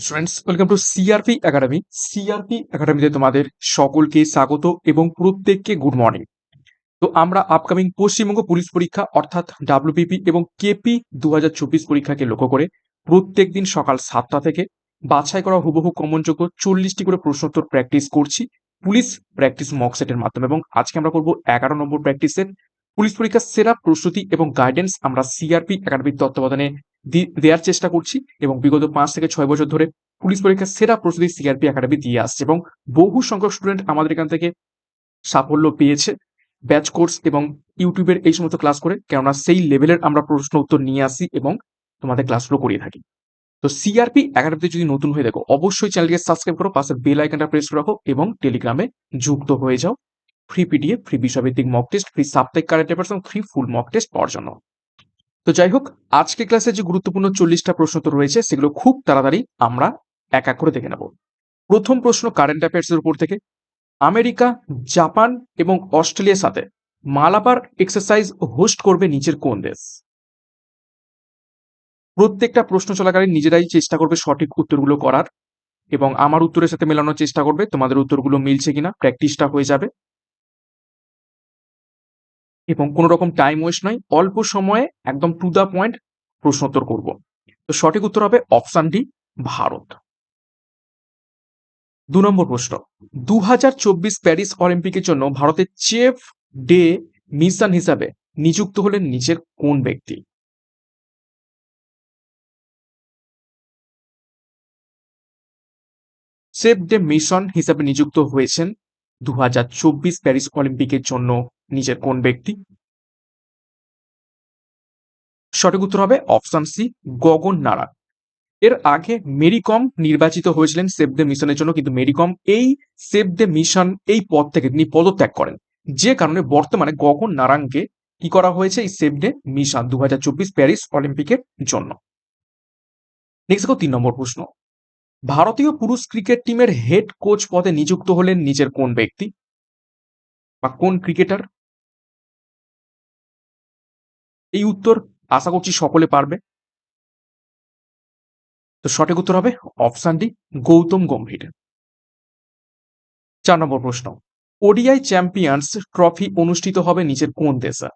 Students welcome to CRP academy CRP একাডেমিতে তোমাদের সকলকে স্বাগত এবং প্রত্যেককে গুড মর্নিং তো আমরা আপকামিং পশ্চিমবঙ্গ পুলিশ পরীক্ষা, অর্থাৎ ডাব্লিউপিপি এবং কেপি দু পরীক্ষাকে লক্ষ্য করে প্রত্যেক দিন সকাল সাতটা থেকে বাছাই করা হুবহু কমনযোগ্য চল্লিশটি করে প্রশ্নোত্তর প্র্যাকটিস করছি পুলিশ প্র্যাকটিস মক সেটের মাধ্যমে এবং আজকে আমরা করব এগারো নম্বর প্র্যাকটিস পুলিশ পরীক্ষার সেরা প্রস্তুতি এবং গাইডেন্স আমরা সিআরপি একাডেমির তত্ত্বাবধানে দেওয়ার চেষ্টা করছি এবং বিগত পাঁচ থেকে ছয় বছর ধরে পুলিশ পরীক্ষার সেরা প্রস্তুতি সিআরপি একাডেমি দিয়ে আসছে এবং বহু সংখ্যক স্টুডেন্ট আমাদের এখান থেকে সাফল্য পেয়েছে। ব্যাচ কোর্স এবং ইউটিউবের এই সমস্ত ক্লাস করে, কেননা সেই লেভেলের আমরা প্রশ্ন উত্তর নিয়ে আসি এবং তোমাদের ক্লাসগুলো করিয়ে থাকি। তো সিআরপি একাডেমিতে যদি নতুন হয়ে দেখো, অবশ্যই চ্যানেলকে সাবস্ক্রাইব করো, পাশে বেল আইকনটা প্রেস করে রাখো এবং টেলিগ্রামে যুক্ত হয়ে যাও। ফ্রি পিডিএফ ফ্রি বিষয়ভিত্তিক মক টেস্ট ফ্রি সাপ্তাহিক কারেন্ট অ্যাফেয়ার্স এবং ফ্রি ফুল মক টেস্ট পাওয়ার জন্য। তো যাই হোক, আজকে ক্লাসে যে গুরুত্বপূর্ণ চল্লিশটা প্রশ্ন তো রয়েছে, সেগুলো খুব তাড়াতাড়ি আমরা এক এক করে দেখে নেব। প্রথম প্রশ্ন কারেন্ট অ্যাফেয়ার্স এর উপর থেকে, আমেরিকা, জাপান এবং অস্ট্রেলিয়ার সাথে মালাবার এক্সারসাইজ হোস্ট করবে নিচের কোন দেশ? প্রত্যেকটা প্রশ্ন চলাকালীন নিজেরাই চেষ্টা করবে সঠিক উত্তরগুলো করার এবং আমার উত্তরের সাথে মেলানোর চেষ্টা করবে, তোমাদের উত্তরগুলো মিলছে কিনা প্র্যাকটিসটা হয়ে যাবে। এবং কোনো রকম টাইম ওয়েস্ট নয়। অল্প সময়ে একদম টু দা পয়েন্ট প্রশ্নোত্তর করব। তো সঠিক উত্তর হবে অপশন ডি ভারত। দু নম্বর প্রশ্ন। দুহাজার চব্বিশ প্যারিস অলিম্পিকের জন্য ভারতের চেফ ডে মিশন হিসাবে নিযুক্ত হলেন নিচের কোন ব্যক্তি? সেফ ডে মিশন হিসাবে নিযুক্ত হয়েছেন দু হাজার চব্বিশ প্যারিস অলিম্পিকের জন্য নিজের কোন ব্যক্তি? সঠিক উত্তর হবে অপশন সি, গগন নারায়ণ। এর আগে মেরিকম নির্বাচিত হয়েছিলেন সেভ দ্য মিশনের জন্য, কিন্তু মেরিকম এই সেভ দ্য মিশন, এই পদ থেকে তিনি পদত্যাগ করেন। যে কারণে বর্তমানে গগন নারায়ণকে কি করা হয়েছে এই সেভ ডে মিশন দু হাজার চব্বিশ প্যারিস অলিম্পিকের জন্য? নেক্সট তিন নম্বর প্রশ্ন। ভারতীয় পুরুষ ক্রিকেট টিমের হেড কোচ পদে নিযুক্ত হলেন নিজের কোন ব্যক্তি? বা কোন ক্রিকেটার এই উত্তর আশা করছি সকলে পারবে। তো সঠিক উত্তর হবে অপশন ডি গৌতম গম্ভীর। চার নম্বর প্রশ্ন, ওডিআই চ্যাম্পিয়ন্স ট্রফি অনুষ্ঠিত হবে নিচের কোন দেশে?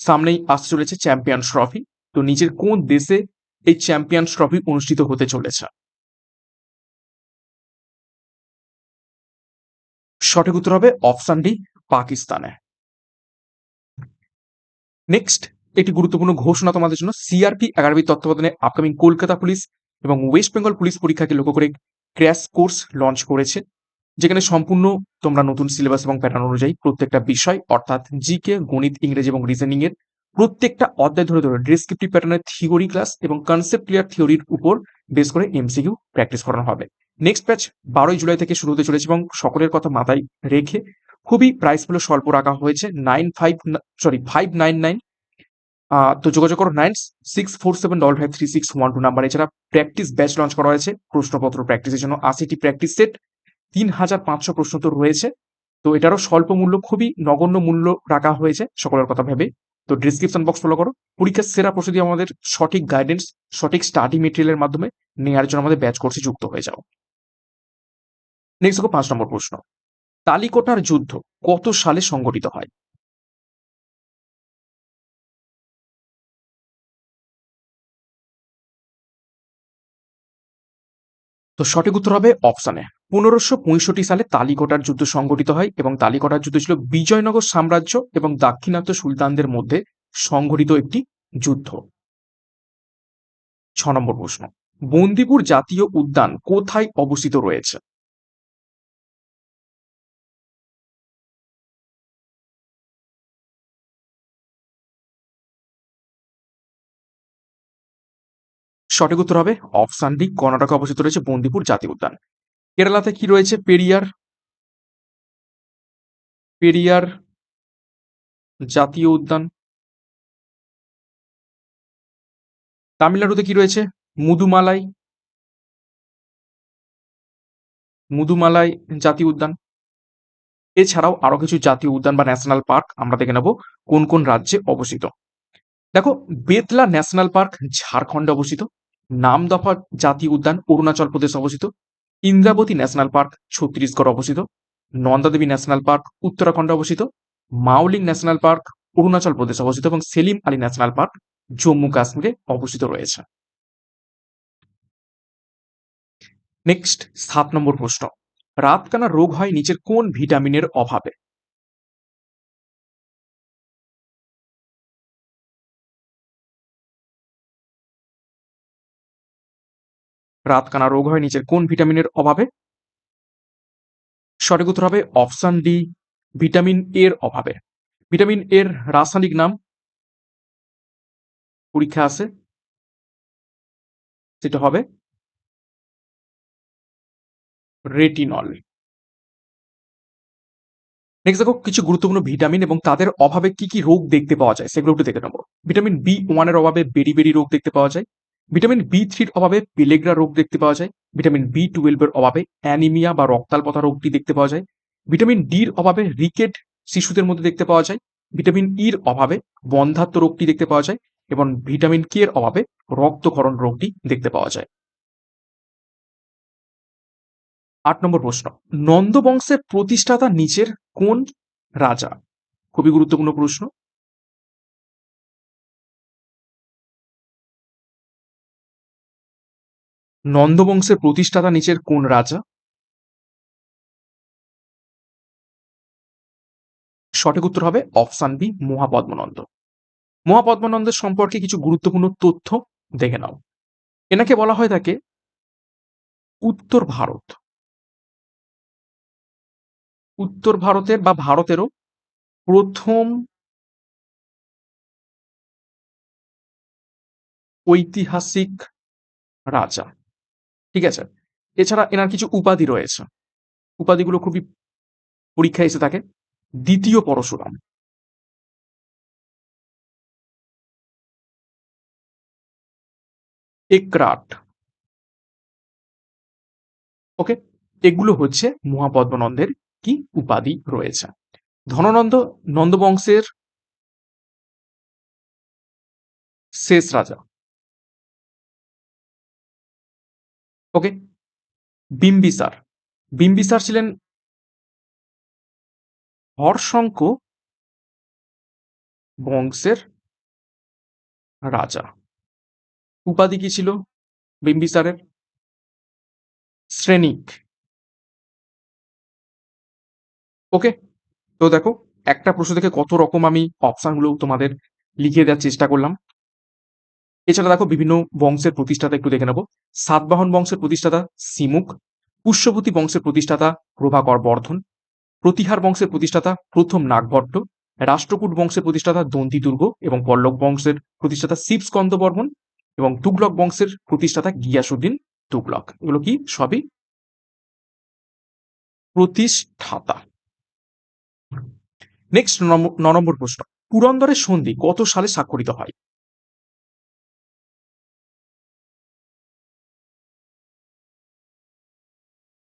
সামনেই আসতে চলেছে চ্যাম্পিয়ন্স ট্রফি, তো নিচের কোন দেশে এই চ্যাম্পিয়ন্স ট্রফি অনুষ্ঠিত হতে চলেছে? সঠিক উত্তর হবে অপশন ডি পাকিস্তানে। নেক্সট একটি গুরুত্বপূর্ণ ঘোষণা তোমাদের জন্য। সিআরপি একাডেমির তত্ত্বাবধানে আপকামিং কলকাতা পুলিশ এবং ওয়েস্ট বেঙ্গল পুলিশ পরীক্ষাকে লক্ষ্য করে ক্র্যাশ কোর্স লঞ্চ করেছে, যেখানে সম্পূর্ণ তোমরা নতুন সিলেবাস এবং প্যাটার্ন অনুযায়ী প্রত্যেকটা বিষয়, অর্থাৎ জিকে গণিত, ইংরেজি এবং রিজনিং এর প্রত্যেকটা অধ্যায় ধরে ধরে ডিসক্রিপটিভ প্যাটার্নের থিওরি ক্লাস এবং কনসেপ্ট ক্লিয়ার থিওরির উপর বেস করে এমসিকিউ প্র্যাকটিস করানো হবে। নেক্সট ব্যাচ বারোই জুলাই থেকে শুরু হতে চলেছে এবং সকলের কথা মাথায় রেখে খুবই প্রাইসগুলো স্বল্প রাখা হয়েছে। Nine five sorry five nine nine তো যোগাযোগ করো nine six four seven double five three six one two number এছাড়া প্র্যাকটিস ব্যাচ লঞ্চ করা হয়েছে, প্রশ্নপত্র প্র্যাকটিসের জন্য। আশিটি প্র্যাকটিস সেট তিন হাজার পাঁচশো প্রশ্ন তো রয়েছে। তো এটারও স্বল্প মূল্য, খুবই নগণ্য মূল্য রাখা হয়েছে সকলের কথা ভেবে। তো ডিসক্রিপশন বক্স ফলো করো। পরীক্ষার সেরা প্রস্তুতি আমাদের সঠিক গাইডেন্স সঠিক স্টাডি মেটেরিয়ালের মাধ্যমে নেওয়ার জন্য আমাদের ব্যাচ কোর্সে যুক্ত হয়ে যাও। নেক্সট পাঁচ নম্বর প্রশ্ন। তালিকোটার যুদ্ধ কত সালে সংগঠিত হয়? তো সঠিক উত্তর হবে অপশানে পনেরোশো পঁয়ষট্টি সালে তালিকোটার যুদ্ধ সংগঠিত হয় এবং তালিকোটার যুদ্ধ ছিল বিজয়নগর সাম্রাজ্য এবং দাক্ষিণাত্য সুলতানদের মধ্যে সংঘটিত একটি যুদ্ধ। ছ নম্বর প্রশ্ন, বন্দিপুর জাতীয় উদ্যান কোথায় অবস্থিত রয়েছে? সঠিক উত্তর হবে অপশান ডি কর্ণাটকে অবস্থিত রয়েছে বন্দিপুর জাতীয় উদ্যান। কেরালাতে কি রয়েছে? পেরিয়ার পেরিয়ার জাতীয় উদ্যান। তামিলনাড়ুতে কি রয়েছে? মুদুমালাই মুদুমালাই জাতীয় উদ্যান। এছাড়াও আরও কিছু জাতীয় উদ্যান বা ন্যাশনাল পার্ক আমরা দেখে নেব, কোন কোন রাজ্যে অবস্থিত। দেখো, বেতলা ন্যাশনাল পার্ক ঝাড়খণ্ডে অবস্থিত। নামদফা জাতীয় উদ্যান অরুণাচল প্রদেশ অবস্থিত। ইন্দ্রাবতী ন্যাশনাল পার্ক ছত্তিশগড় অবস্থিত। নন্দাদেবী ন্যাশনাল পার্ক উত্তরাখণ্ডে অবস্থিত। মাউলিং ন্যাশনাল পার্ক অরুণাচল প্রদেশ অবস্থিত এবং সেলিম আলী ন্যাশনাল পার্ক জম্মু কাশ্মীরে অবস্থিত রয়েছে। নেক্সট, সাত নম্বর প্রশ্ন। রাতকানা রোগ হয় নিচের কোন ভিটামিনের অভাবে? রাতকানা রোগ হয় নিচের কোন ভিটামিনের অভাবে? সঠিক উত্তর হবে অপশন ডি, ভিটামিন এর অভাবে। ভিটামিন এর রাসায়নিক নাম? পরীক্ষা আছে। সেটা হবে রেটিনল। নেক্সট দেখো, কিছু গুরুত্বপূর্ণ ভিটামিন এবং তাদের অভাবে কি কি রোগ দেখতে পাওয়া যায়? সেগুলো একটু দেখে নেব। ভিটামিন বি ওয়ানের অভাবে বেরি বেরি রোগ দেখতে পাওয়া যায়। ভিটামিন বি থ্রির অভাবে পেলেগ্রা রোগ দেখতে পাওয়া যায়। ভিটামিন বি টুয়েলভের অভাবে অ্যানিমিয়া বা রক্তাল্পতা রোগটি দেখতে পাওয়া যায়। ভিটামিন ডির অভাবে রিকেট শিশুদের মধ্যে দেখতে পাওয়া যায়। ভিটামিন ইর অভাবে বন্ধাত্ম রোগটি দেখতে পাওয়া যায় এবং ভিটামিন কে এর অভাবে রক্তক্ষরণ রোগটি দেখতে পাওয়া যায়। আট নম্বর প্রশ্ন নন্দ বংশের প্রতিষ্ঠাতা নিচের কোন রাজা? খুবই গুরুত্বপূর্ণ প্রশ্ন। নন্দবংশের প্রতিষ্ঠাতা নিচের কোন রাজা? সঠিক উত্তর হবে অপশান বি, মহাপদ্মনন্দ। মহাপদ্মনন্দের সম্পর্কে কিছু গুরুত্বপূর্ণ তথ্য দেখে নাও। এনাকে বলা হয় থাকে উত্তর ভারত। উত্তর ভারতের বা ভারতেরও প্রথম ঐতিহাসিক রাজা। ঠিক আছে? এছাড়া এনার কিছু উপাধি রয়েছে। উপাধিগুলো খুবই পরীক্ষায় এসে থাকে। দ্বিতীয় পরশুরাম। একরাট। ওকে? এগুলো হচ্ছে মহাপদ্মনন্দের কি উপাধি রয়েছে? ধননন্দ নন্দবংশের শেষ রাজা। ওকে? বিম্বিসার। বিম্বিসার ছিলেন হর্ষঙ্ক বংশের রাজা। উপাধি কি ছিল বিম্বিসারের? শ্রেণিক। ওকে? তো দেখো, একটা প্রশ্ন থেকে কত রকম আমি অপশনগুলো তোমাদের লিখিয়ে দেওয়ার চেষ্টা করলাম। এছাড়া দেখো বিভিন্ন বংশের প্রতিষ্ঠাতা একটু দেখে নেব। সাতবাহন বংশের প্রতিষ্ঠাতা সিমুক, পুষ্যবতী বংশের প্রতিষ্ঠাতা প্রভাকর বর্ধন, প্রতিহার বংশের প্রতিষ্ঠাতা প্রথম নাগভট্ট, রাষ্ট্রকূট বংশের প্রতিষ্ঠাতা দন্তি দুর্গ এবং পল্লব বংশের প্রতিষ্ঠাতা শিব স্কন্দ বর্মন এবং তুগলক বংশের প্রতিষ্ঠাতা গিয়াসুদ্দিন তুগলক। এগুলো কি? সবই প্রতিষ্ঠাতা। নেক্সট ন, নম্বর প্রশ্ন। পুরন্দরের সন্ধি কত সালে স্বাক্ষরিত হয়?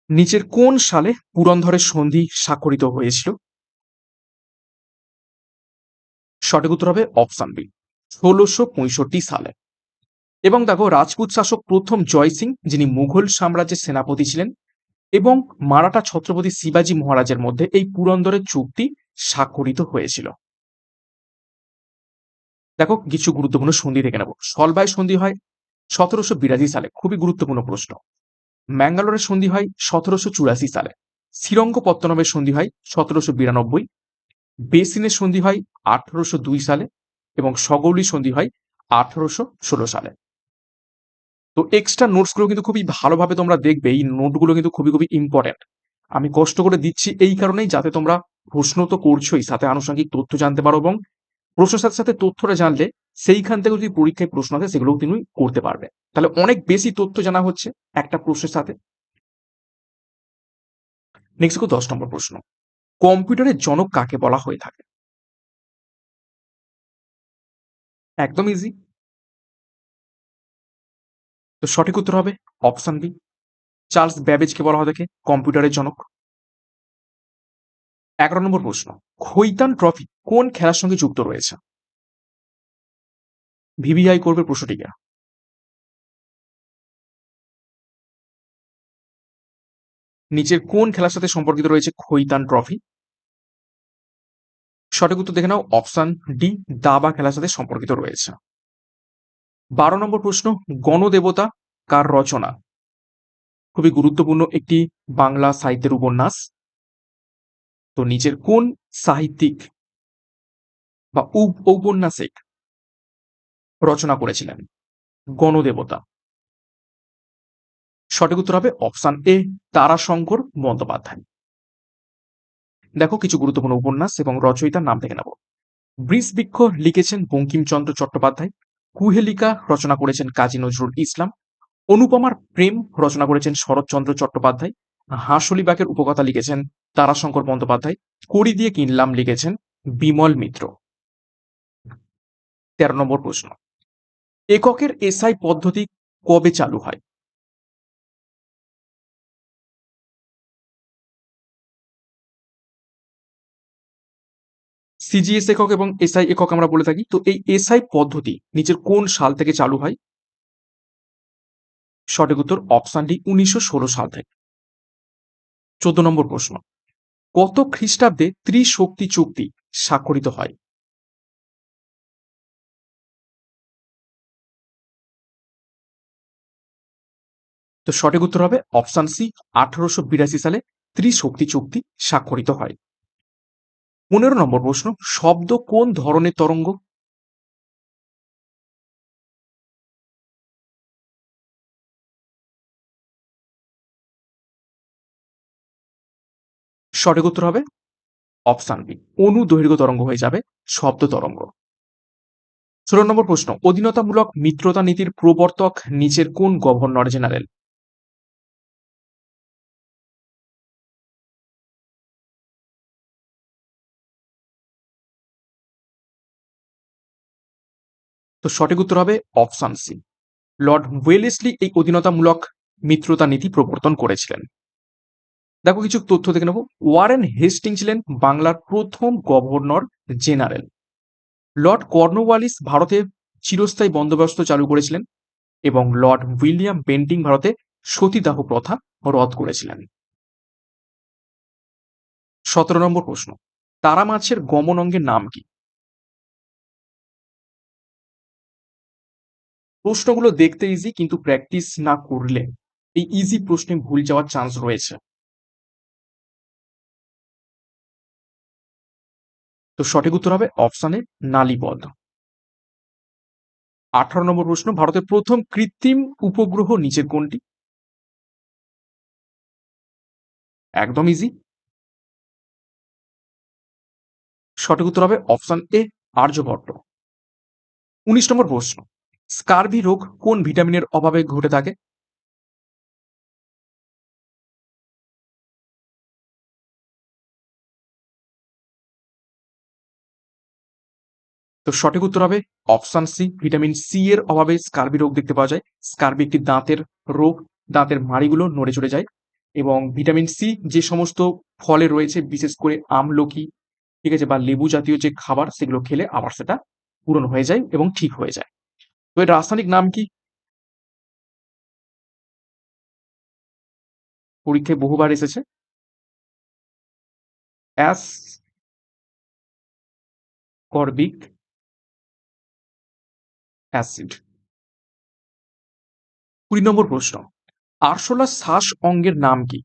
নিচের কোন সালে পুরন্দরের সন্ধি স্বাক্ষরিত হয়েছিল? সঠিক উত্তর হবে অপশান বি, ষোলোশো পঁয়ষট্টি সালে। এবং দেখো, রাজপুত শাসক প্রথম জয় সিং, যিনি মুঘল সাম্রাজ্যের সেনাপতি ছিলেন, এবং মারাঠা ছত্রপতি শিবাজী মহারাজের মধ্যে এই পুরন্দরের চুক্তি স্বাক্ষরিত হয়েছিল। দেখো, কিছু গুরুত্বপূর্ণ সন্ধি দেখে নেব। সলবাই সন্ধি হয় সতেরোশো বিরাশি সালে। খুবই গুরুত্বপূর্ণ প্রশ্ন। ম্যাঙ্গালোরের সন্ধি হয় সতেরোশো চুরাশি সালে। শ্রীরঙ্গপত্তনমের সন্ধি হয় সতেরোশো বিরানব্বই। বেসিনের সন্ধি হয় আঠারোশো দুই সালে এবং সগৌলি সন্ধি হয় আঠারোশো ষোলো সালে। তো এক্সট্রা নোটসগুলো কিন্তু খুবই ভালোভাবে তোমরা দেখবে। এই নোটগুলো কিন্তু খুবই খুবই ইম্পর্টেন্ট আমি কষ্ট করে দিচ্ছি এই কারণেই যাতে তোমরা প্রশ্ন তো করছোই, সাথে আনুষঙ্গিক তথ্য জানতে পারো এবং প্রশ্নের সাথে সাথে তথ্যটা জানলে সেইখান থেকে যদি পরীক্ষায় প্রশ্ন আসে, সেগুলোও তুমি করতে পারবে তাহলে অনেক বেশি তথ্য জানা হচ্ছে একটা প্রশ্নের সাথে। নেক্সট দশ নম্বর প্রশ্ন। কম্পিউটারের জনক কাকে বলা হয়ে থাকে? একদম ইজি তো সঠিক উত্তর হবে অপশন বি চার্লস ব্যাবেজকে বলা হয় থাকে কম্পিউটারের জনক। এগারো নম্বর প্রশ্ন। খৈতান ট্রফি কোন খেলার সঙ্গে যুক্ত রয়েছে? ভিভিআই করবে প্রশ্নটিকে। নিচের কোন খেলার সাথে সম্পর্কিত রয়েছে খৈতান ট্রফি? সঠিক উত্তর দেখে নাও, অপশন ডি, দাবা খেলার সাথে সম্পর্কিত রয়েছে। বারো নম্বর প্রশ্ন, গণদেবতা কার রচনা? খুবই গুরুত্বপূর্ণ একটি বাংলা সাহিত্যের উপন্যাস। তো নিচের কোন সাহিত্যিক বা ঔপন্যাসিক রচনা করেছিলেন। গণদেবতা সঠিক উত্তর হবে অপশন এ, তারাশঙ্কর বন্দ্যোপাধ্যায়। দেখো কিছু গুরুত্বপূর্ণ উপন্যাস এবং রচয়িতার নাম দেখে নেব। বৃষ-বৃক্ষ লিখেছেন বঙ্কিমচন্দ্র চট্টোপাধ্যায়। কুহেলিকা রচনা করেছেন কাজী নজরুল ইসলাম। অনুপমার প্রেম রচনা করেছেন শরৎচন্দ্র চট্টোপাধ্যায়। হাঁসলিবাগের উপকথা লিখেছেন তারাশঙ্কর বন্দ্যোপাধ্যায়। কড়ি দিয়ে কিনলাম লিখেছেন বিমল মিত্র। তেরো নম্বর প্রশ্ন। এককের এসআই পদ্ধতি কবে চালু হয়? সিজিএস একক এবং এসআই একক আমরা বলে থাকি। তো এই এসআই পদ্ধতি নিচের কোন সাল থেকে চালু হয়? সঠিক উত্তর অপশন ডি উনিশশো সাল থেকে। চোদ্দ নম্বর প্রশ্ন। কত খ্রিস্টাব্দে ত্রিশক্তি চুক্তি স্বাক্ষরিত হয়? তো সঠিক উত্তর হবে অপশন সি, আঠারোশো বিরাশি সালে ত্রিশক্তি চুক্তি স্বাক্ষরিত হয়। পনেরো নম্বর প্রশ্ন, শব্দ কোন ধরনের তরঙ্গ? সঠিক উত্তর হবে অপশন বি অনু দৈর্ঘ্য তরঙ্গ হয়ে যাবে শব্দ তরঙ্গ। ষোলো নম্বর প্রশ্ন, অধীনতামূলক মিত্রতা নীতির প্রবর্তক নিচের কোন গভর্নর জেনারেল? তো সঠিক উত্তর হবে অপশন সি। লর্ড ওয়েলেসলি এই অধীনতামূলক মিত্রতা নীতি প্রবর্তন করেছিলেন। দেখো কিছু তথ্য দেখে নেব। ওয়ারেন হেস্টিং ছিলেন বাংলার প্রথম গভর্নর জেনারেল। লর্ড কর্নওয়ালিস ভারতে চিরস্থায়ী বন্দোবস্ত চালু করেছিলেন এবং লর্ড উইলিয়াম বেন্টিং ভারতে সতীদাহ প্রথা রদ করেছিলেন। সতেরো নম্বর প্রশ্ন তারা মাছের গমন অঙ্গের নাম কি? প্রশ্নগুলো দেখতে ইজি কিন্তু প্র্যাকটিস না করলে এই ইজি প্রশ্নে ভুল যাওয়ার চান্স রয়েছে। তো সঠিক উত্তর হবে অপশানে নালীপদ। আঠারো নম্বর প্রশ্ন, ভারতের প্রথম কৃত্রিম উপগ্রহ নিচের কোনটি? একদম ইজি সঠিক উত্তর হবে অপশান এ আর্যভট্ট। উনিশ নম্বর প্রশ্ন স্কারভি রোগ কোন ভিটামিনের অভাবে ঘটে থাকে? তো সঠিক উত্তর হবে অপশন সি, ভিটামিন সি এর অভাবে স্কারবি রোগ দেখতে পাওয়া যায়। স্কারবি একটি দাঁতের রোগ, দাঁতের মাড়িগুলো নড়ে চড়ে যায় এবং ভিটামিন সি যে সমস্ত ফলে রয়েছে, বিশেষ করে আমলকি, ঠিক আছে, বা লেবু জাতীয় যে খাবার, সেগুলো খেলে আবার সেটা পূরণ হয়ে যায় এবং ঠিক হয়ে যায়। তো এর রাসায়নিক নাম কি? পরীক্ষায় বহুবার এসেছে। Ascorbic acid. কুড়ি নম্বর প্রশ্ন আরশোলা শ্বাস অঙ্গের নাম কি?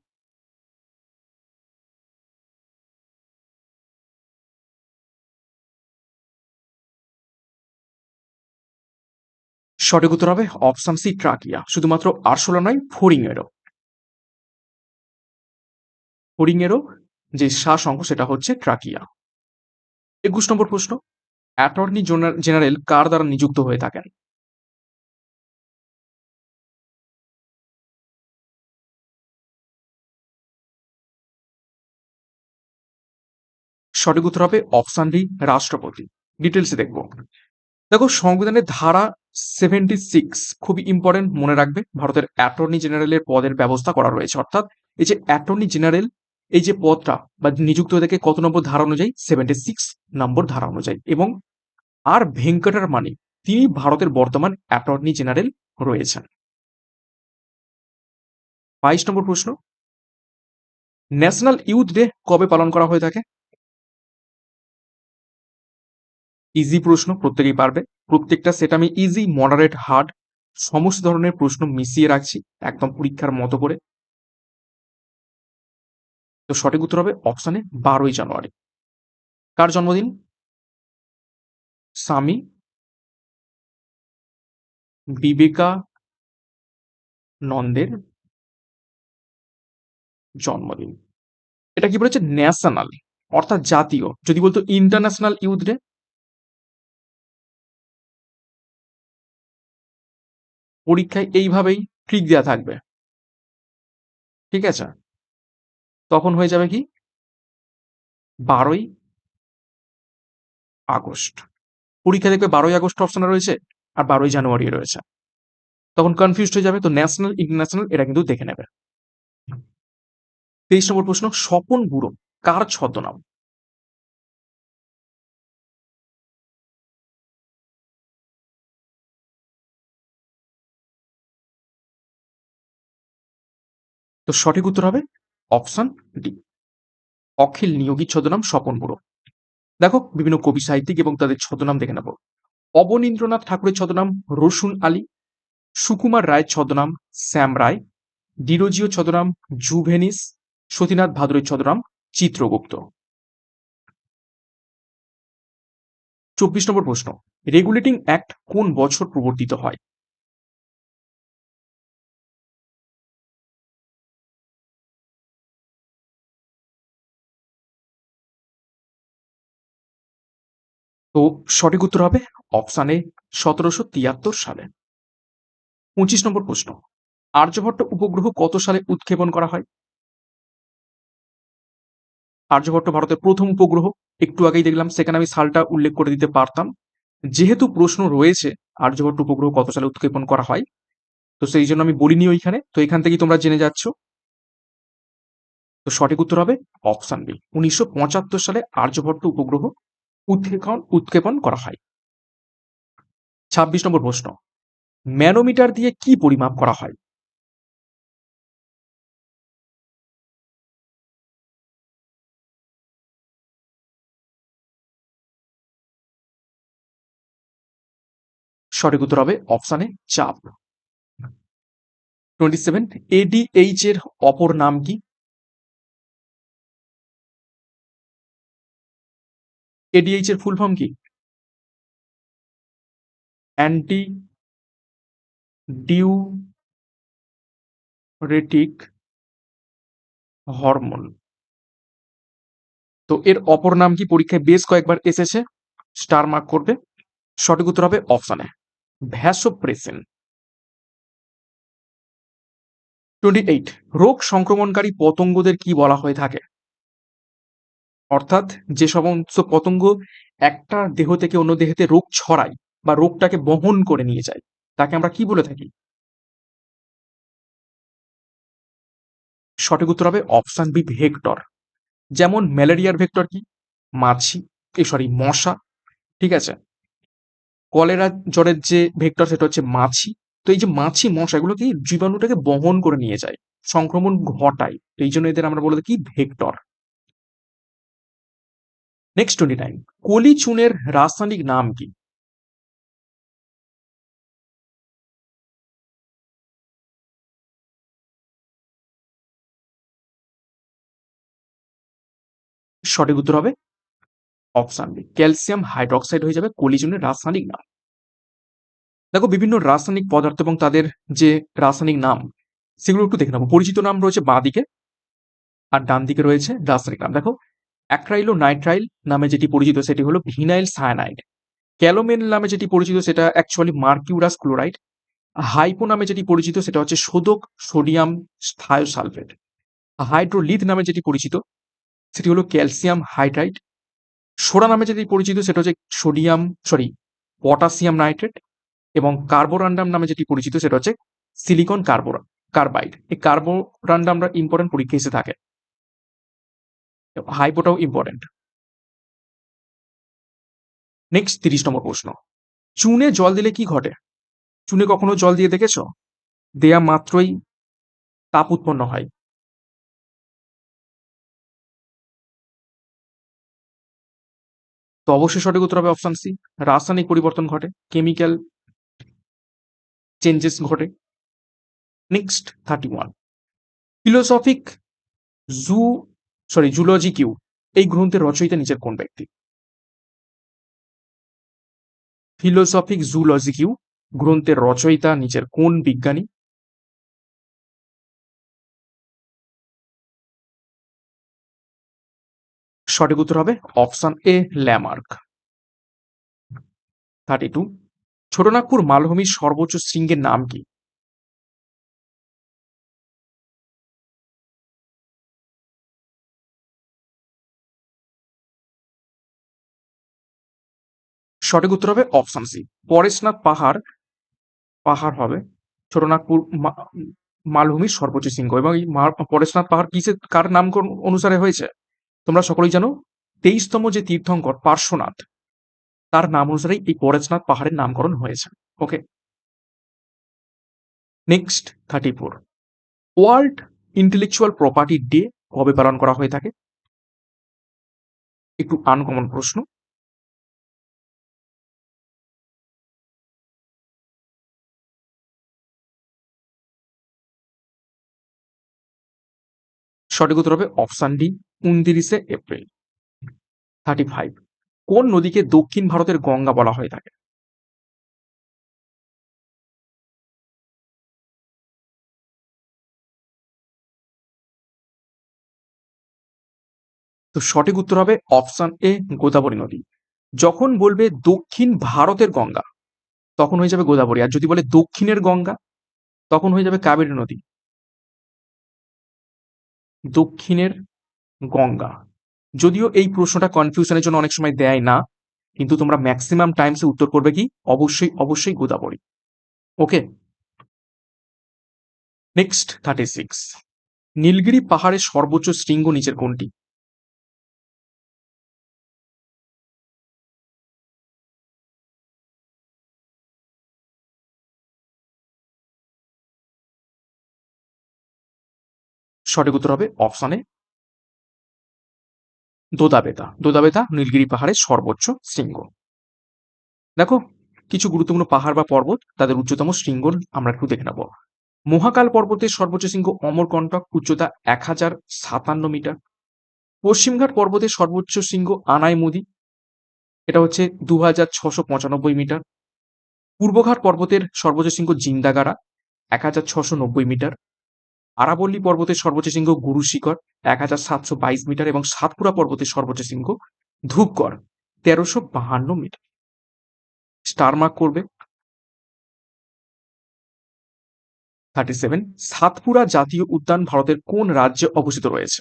সঠিক উত্তর হবে অপশন সি, ট্রাকিয়া। শুধুমাত্র আরশোলা নয় ফোরিংয়েরও ফোরিংয়েরও যে শ্বাস অঙ্গ সেটা হচ্ছে ট্রাকিয়া। একুশ নম্বর প্রশ্ন, অ্যাটর্নি জেনারেল কার দ্বারা নিযুক্ত হয়ে থাকেন? সঠিক উত্তর হবে অপশন ডি, রাষ্ট্রপতি। ডিটেলসে দেখব। দেখো, সংবিধানের ধারা সেভেন্টি সিক্স খুবই ইম্পর্টেন্ট মনে রাখবে, ভারতের অ্যাটর্নি জেনারেলের পদের ব্যবস্থা করা রয়েছে। অর্থাৎ এই যে অ্যাটর্নি জেনারেল এই যে পদটা বা নিযুক্ত থাকে কত নম্বর ধারা অনুযায়ী? সেভেন্টি সিক্স নম্বর ধারা অনুযায়ী। এবং আর ভেঙ্কটার মানি, তিনি ভারতের বর্তমান অ্যাটর্নি জেনারেল রয়েছেন। বাইশ নম্বর প্রশ্ন ন্যাশনাল ইউথ ডে কবে পালন করা হয়ে থাকে? ইজি প্রশ্ন প্রত্যেকেই পারবে। প্রত্যেকটা সেট আমি ইজি মডারেট হার্ড সমস্ত ধরনের প্রশ্ন মিশিয়ে রাখছি একদম পরীক্ষার মতো করে। তো সঠিক উত্তর হবে অপশানে বারোই জানুয়ারি। কার জন্মদিন? স্বামী, বিবেকা নন্দের জন্মদিন। এটা কি বলেছে? ন্যাশনাল অর্থাৎ জাতীয়। যদি বলতো ইন্টারন্যাশনাল ইউথ ডে পরীক্ষায় এইভাবেই ট্রিক দেওয়া থাকবে। ঠিক আছে? তখন হয়ে যাবে কি? বারোই আগস্ট। পরীক্ষা দেখবে বারোই আগস্ট অপশনে রয়েছে আর বারোই জানুয়ারি রয়েছে। তখন কনফিউজ হয়ে যাবে, তো ন্যাশনাল ইন্টারন্যাশনাল এটা কিন্তু দেখে নেবে। তেইশ নম্বর প্রশ্ন, স্বপন বুড়ো কার ছদ্মনাম? তো সঠিক উত্তর হবে অপশন ডি। অখিল নিয়োগী ছদ্মনাম স্বপন বুড়ো। দেখো, বিভিন্ন কবি সাহিত্যিক এবং তাদের ছদ্মনাম দেখে নেব। অবনীন্দ্রনাথ ঠাকুরের ছদ্মনাম রসুন আলী, সুকুমার রায়ের ছদ্মনাম শ্যাম রায়, ডিরোজিও ছদ্মনাম জুভেনিস, সতীনাথ ভাদুরের ছদ্মনাম চিত্রগুপ্ত। চব্বিশ নম্বর প্রশ্ন, রেগুলেটিং অ্যাক্ট কোন বছর প্রবর্তিত হয়? তো সঠিক উত্তর হবে অপশানে সতেরোশো তিয়াত্তর সালে। পঁচিশ নম্বর প্রশ্ন, আর্যভট্ট উপগ্রহ কত সালে উৎক্ষেপণ করা হয়? আর্যভট্ট ভারতের প্রথম উপগ্রহ, একটু আগেই দেখলাম, সেখানে আমি সালটা উল্লেখ করে দিতে পারতাম। যেহেতু প্রশ্ন রয়েছে আর্যভট্ট উপগ্রহ কত সালে উৎক্ষেপণ করা হয়, তো সেই জন্য আমি বলিনি ওইখানে, তো এখান থেকেই তোমরা জেনে যাচ্ছ। তো সঠিক উত্তর হবে অপশান বি উনিশশো পঁচাত্তর সালে আর্যভট্ট উপগ্রহ উৎক্ষেপণ উৎক্ষেপণ করা হয়। ছাব্বিশ নম্বর প্রশ্ন। ম্যানোমিটার দিয়ে কি পরিমাপ করা হয়? সঠিক উত্তর হবে অপশানে চাপ। টোয়েন্টি সেভেন এডিএইচ এর অপর নাম কি? এডিএইচ এর ফুল ফর্ম কি? অ্যান্টি ডিউরেটিক হরমোন তো এর অপর নাম কি? পরীক্ষায় বেশ কয়েকবার এসেছে। স্টার মার্ক করবে। সঠিক উত্তর হবে অপশানে ভ্যাসোপ্রেসিন টোয়েন্টি এইট রোগ সংক্রমণকারী পতঙ্গদের কি বলা হয়ে থাকে? অর্থাৎ যে সমস্ত পতঙ্গ একটা দেহ থেকে অন্য দেহেতে রোগ ছড়ায় বা রোগটাকে বহন করে নিয়ে যায়, তাকে আমরা কি বলে থাকি? সঠিক উত্তর হবে অপশান বি ভেক্টর। যেমন ম্যালেরিয়ার ভেক্টর কি? মাছি, এ সরি মশা, ঠিক আছে? কলেরা জ্বরের যে ভেক্টর সেটা হচ্ছে মাছি। তো এই যে মাছি, মশা, এগুলো কি জীবাণুটাকে বহন করে নিয়ে যায়, সংক্রমণ ঘটায়। তো এই জন্য এদের আমরা বলে থাকি ভেক্টর। নেক্সট টোয়েন্টি নাইন কলি চুনের রাসায়নিক নাম কি সঠিক উত্তর হবে অপশান বি ক্যালসিয়াম হাইড্রক্সাইড হয়ে যাবে কলিজনের রাসায়নিক নাম দেখো, বিভিন্ন রাসায়নিক পদার্থ এবং তাদের যে রাসায়নিক নাম, সেগুলো একটু দেখে নেব। পরিচিত নাম রয়েছে বাঁ দিকে আর ডান দিকে রয়েছে রাসায়নিক নাম। দেখো অ্যাক্রাইলো নাইট্রাইল নামে যেটি পরিচিত, সেটি হলো ভিনাইল সায়ানাইড। ক্যালোমেন নামে যেটি পরিচিত, সেটা অ্যাকচুয়ালি মার্কিউরাস ক্লোরাইড। হাইপো নামে যেটি পরিচিত, সেটা হচ্ছে সোদক সোডিয়াম থায়োসালফেট হাইড্রোলিথ নামে যেটি পরিচিত, সেটি হলো ক্যালসিয়াম হাইড্রাইড। সোডা নামে যেটি পরিচিত, সেটা হচ্ছে সোডিয়াম, সরি, পটাশিয়াম নাইট্রেট। এবং কার্বোরান্ডাম নামে যেটি পরিচিত, সেটা হচ্ছে সিলিকন কার্বোরা কার্বাইড। এই কার্বোরান্ডামরা ইম্পর্টেন্ট পরীক্ষা এসে থাকে। হাইপোটাও ইম্পর্টেন্ট নেক্সট তিরিশ নম্বর প্রশ্ন। চুনে জল দিলে কি ঘটে? চুনে কখনো জল দিয়ে দেখেছ? দেয়া মাত্রই তাপ উৎপন্ন হয়। তো অবশ্যই সঠিক উত্তর হবে অপশান সি রাসায়নিক পরিবর্তন ঘটে কেমিক্যাল চেঞ্জেস ঘটে। Next thirty one philosophic zoo sorry zoologique এই গ্রন্থের রচয়িতা নিচের কোন ব্যক্তি? ফিলোসফিক জুলজি কিউ গ্রন্থের রচয়িতা নিচের কোন বিজ্ঞানী? সঠিক উত্তর হবে option A Lamarck thirty two Chotanagpur মালভূমির সর্বোচ্চ শৃঙ্গের নাম কি? সঠিক উত্তর হবে অপশন সি। পরেশনাথ পাহাড় পাহাড় হবে ছোটনাগপুর মালভূমির সর্বোচ্চ শৃঙ্গ এবং এই পরেশনাথ পাহাড় কিসের, কার নাম অনুসারে হয়েছে? তোমরা সকলেই জানো, তেইশতম যে তীর্থঙ্কর পার্শ্বনাথ, তার নাম অনুসারে এই পরেশনাথ পাহাড়ের নামকরণ হয়েছে। Okay. Next, thirty four. World intellectual property day কবে পালন করা হয়ে থাকে? একটু আনকমন প্রশ্ন। সঠিক উত্তর হবে অপশন ডি, উনত্রিশে এপ্রিল। থার্টি ফাইভ কোন নদীকে দক্ষিণ ভারতের গঙ্গা বলা হয়ে থাকে? তো সঠিক উত্তর হবে অপশন এ, গোদাবরী নদী। যখন বলবে দক্ষিণ ভারতের গঙ্গা, তখন হয়ে যাবে গোদাবরী। আর যদি বলে দক্ষিণের গঙ্গা, তখন হয়ে যাবে কাবেরী নদী। দক্ষিণের গঙ্গা। যদিও এই প্রশ্নটা কনফিউশনের জন্য অনেক সময় দেয় না, কিন্তু তোমরা ম্যাক্সিমাম টাইমসে উত্তর করবে কি? অবশ্যই অবশ্যই Godavari. Okay next thirty six Nilgiri পাহাড়ের সর্বোচ্চ শৃঙ্গ নিচের কোনটি? সঠিক উত্তর হবে অপশনে দোদাবেতা। দোদাবেতা নীলগিরি পাহাড়ের সর্বোচ্চ শৃঙ্গ। দেখো, কিছু গুরুত্বপূর্ণ পাহাড় বা পর্বত, তাদের উচ্চতম শৃঙ্গ আমরা একটু দেখে নেব। মহাকাল পর্বতের সর্বোচ্চ শৃঙ্গ অমরকণ্টক উচ্চতা এক হাজার সাতান্ন মিটার। পশ্চিমঘাট পর্বতের সর্বোচ্চ শৃঙ্গ আনাই আনাইমুদি, এটা হচ্ছে দু হাজার ছশো পঁচানব্বই মিটার। পূর্বঘাট পর্বতের সর্বোচ্চ শৃঙ্গ জিন্দাগাড়া, এক হাজার ছশো নব্বই মিটার। আরাবল্লী পর্বতের সর্বোচ্চ শৃঙ্গ গুরু শিখর, এক হাজার সাতশো বাইশ মিটার এবং সাতপুরা পর্বতের সর্বোচ্চ শৃঙ্গ ধূপগড়, তেরোশো বাহান্ন মিটার। স্টার মার্ক করবে। থার্টি সেভেন, সাতপুরা জাতীয় উদ্যান ভারতের কোন রাজ্যে অবস্থিত রয়েছে?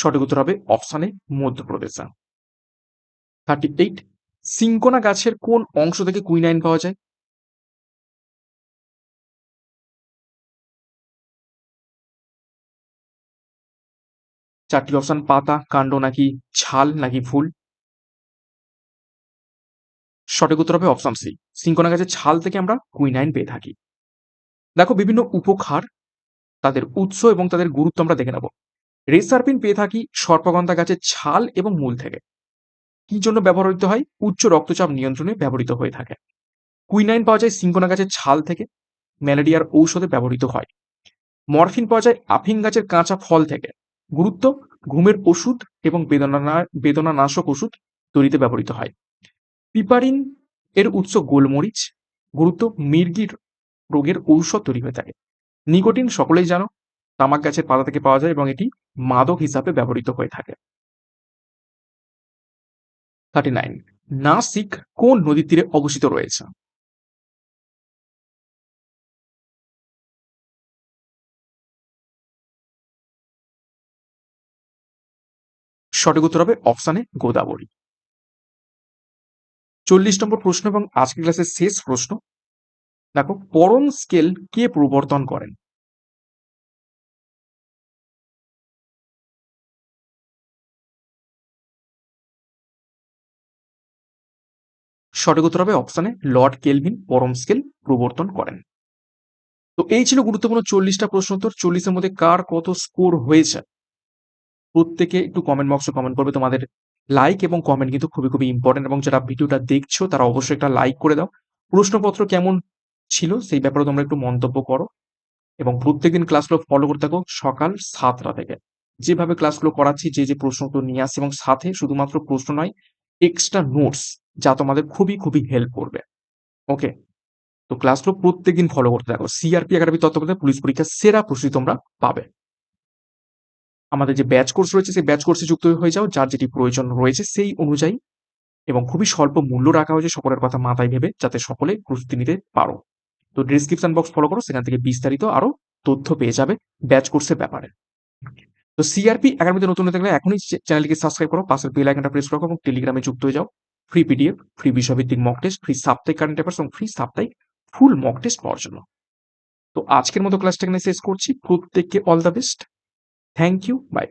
সঠিক উত্তর হবে অপশানে মধ্যপ্রদেশে। থার্টি এইট সিঙ্কোনা গাছের কোন অংশ থেকে কুইনাইন পাওয়া যায়? চারটি অপশন, পাতা, কাণ্ড নাকি ছাল নাকি ফুল? সঠিক উত্তর হবে অপশন সি, সিঙ্কোনা গাছের ছাল থেকে আমরা কুইনাইন পেয়ে থাকি। দেখো বিভিন্ন উপকার তাদের উৎস এবং তাদের গুরুত্ব আমরা দেখে নেব। রেসারপিন পেয়ে থাকি সর্পগন্ধা গাছের ছাল এবং মূল থেকে। কি জন্য ব্যবহৃত হয়? উচ্চ রক্তচাপ নিয়ন্ত্রণে ব্যবহৃত হয়ে থাকে। কুইনাইন পাওয়া যায় সিঙ্কোনা গাছের ছাল থেকে। ম্যালেরিয়ার ঔষধে ব্যবহৃত হয়। মরফিন পাওয়া যায় আফিং গাছের কাঁচা ফল থেকে। গুরুত্ব, ঘুমের ওষুধ এবং বেদনা বেদনানাশক ওষুধ তৈরিতে ব্যবহৃত হয়। পিপারিন এর উৎস গোলমরিচ। গুরুত্ব, মির্গির রোগের ঔষধ তৈরি হয়ে থাকে। নিকোটিন সকলেই জানো। তামাক গাছের পাতা থেকে পাওয়া যায় এবং এটি মাদক হিসাবে ব্যবহৃত হয়ে থাকে। থার্টি নাইন নাসিক কোন নদীর তীরে অবস্থিত রয়েছে? সঠিক উত্তর হবে অপশানে গোদাবরী। চল্লিশ নম্বর প্রশ্ন এবং আজকের ক্লাসের শেষ প্রশ্ন। দেখো, পরম স্কেল কে প্রবর্তন করেন? সঠিক উত্তর হবে অপশানে লর্ড কেলভিন পরম স্কেল প্রবর্তন করেন। তো এই ছিল গুরুত্বপূর্ণ চল্লিশটা প্রশ্ন উত্তর। চল্লিশের মধ্যে কার কত স্কোর হয়েছে? প্রত্যেকে একটু কমেন্ট বক্সে কমেন্ট করবে। তোমাদের লাইক এবং কমেন্ট কিন্তু খুবই খুবই ইম্পর্টেন্ট এবং যারা ভিডিওটা দেখছ, তারা অবশ্যই একটা লাইক করে দাও। প্রশ্নপত্র কেমন ছিল সেই ব্যাপারে তোমরা একটু মন্তব্য করো এবং প্রত্যেকদিন ক্লাসগুলো ফলো করতে থাকো সকাল সাতটা থেকে। যেভাবে ক্লাসগুলো করাচ্ছি, যে যে প্রশ্নগুলো নিয়ে আসছি এবং সাথে শুধুমাত্র প্রশ্ন নয় এক্সট্রা নোটস যা তোমাদের খুবই খুবই হেল্প করবে। ওকে তো ক্লাসগুলো প্রত্যেকদিন ফলো করতে থাকো। সিআরপি একাডেমি তত্ত্বাবধানে পুলিশ পরীক্ষার সেরা প্রস্তুতি তোমরা পাবে। আমাদের যে ব্যাচ কোর্স রয়েছে, সেই ব্যাচ কোর্সে যুক্ত হয়ে যাও, যার যেটি প্রয়োজন রয়েছে সেই অনুযায়ী এবং খুবই স্বল্প মূল্য রাখা হয়েছে সকলের কথা মাথায় ভেবে, যাতে সকলে প্রস্তুতি নিতে পারো। তো ডিসক্রিপশন বক্স ফলো করো, সেখান থেকে বিস্তারিত আরও তথ্য পেয়ে যাবে ব্যাচ কোর্সের ব্যাপারে। তো সিআরপি একাডেমিতে নতুন থাকলে এখনই চ্যানেলটিকে সাবস্ক্রাইব করো পাশের বেল আইকনটা প্রেস করো এবং টেলিগ্রামে যুক্ত হয়ে যাও। ফ্রি পিডিএফ ফ্রি বিষয়ভিত্তিক মক টেস্ট ফ্রি সাপ্তাহিক কারেন্ট অ্যাফেয়ার্স এবং ফ্রি সাপ্তাহিক ফুল মক টেস্ট পাওয়ার জন্য। তো আজকের মতো ক্লাসটা এখানে শেষ করছি। প্রত্যেককে all the best thank you bye